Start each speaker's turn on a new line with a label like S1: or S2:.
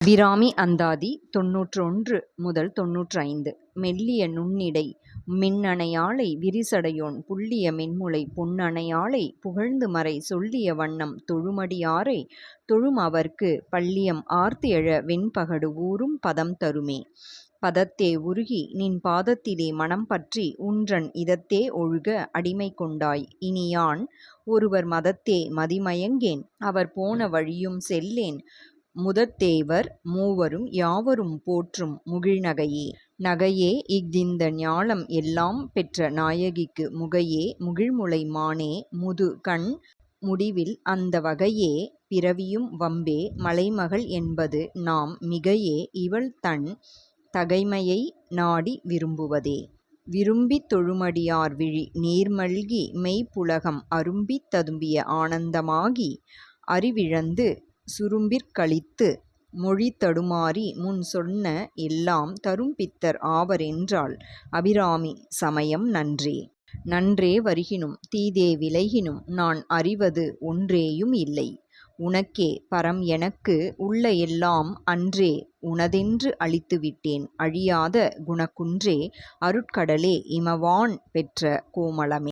S1: அபிராமி அந்தாதி தொன்னூற்றொன்று முதல் தொன்னூற்றைந்து. மெல்லிய நுண்ணிடை மின்னணையாளை விரிசடையோன் புள்ளிய மென்முலை பொன்னணையாளை புகழ்ந்துமறை சொல்லிய வண்ணம் தொழுமடியாரை தொழும் அவர்க்கு பள்ளியம் ஆர்த்தியழ வெண்பகடு ஊறும் பதம் தருமே. பதத்தே உருகி நின் பாதத்திலே மனம் பற்றி உன்றன் இதத்தே ஒழுக அடிமை கொண்டாய் இனி யான் ஒருவர் மதத்தே மதிமயங்கேன் அவர் போன வழியும் செல்லேன் முதத்தேவர் மூவரும் யாவரும் போற்றும் முகிழ்நகையே. நகையே இஃதிந்த ஞாலம் எல்லாம் பெற்ற நாயகிக்கு முகையே முகிழ்முலை மானே முதுகண் முடிவில் அந்த வகையே பிறவியும் வம்பே மலைமகள் என்பது நாம் மிகையே இவள் தன் தகைமையை நாடி விரும்புவதே. விரும்பித் தொழுமடியார் விழி நீர்மல்கி மெய்ப்புலகம் அரும்பித் ததும்பிய ஆனந்தமாகி அறிவிழந்து சுரும்பிற்கழித்து மொழி தடுமாறி முன் சொன்ன எல்லாம் தரும் பித்தர் ஆவர் என்றால் அபிராமி சமயம் நன்றே. நன்றே வருகினும் தீதே விலகினும் நான் அறிவது ஒன்றேயும் இல்லை உனக்கே பரம் எனக்கு உள்ள எல்லாம் அன்றே உனதென்று அழித்துவிட்டேன் அழியாத குணக்குன்றே அருட்கடலே இமவான் பெற்ற கோமளமே.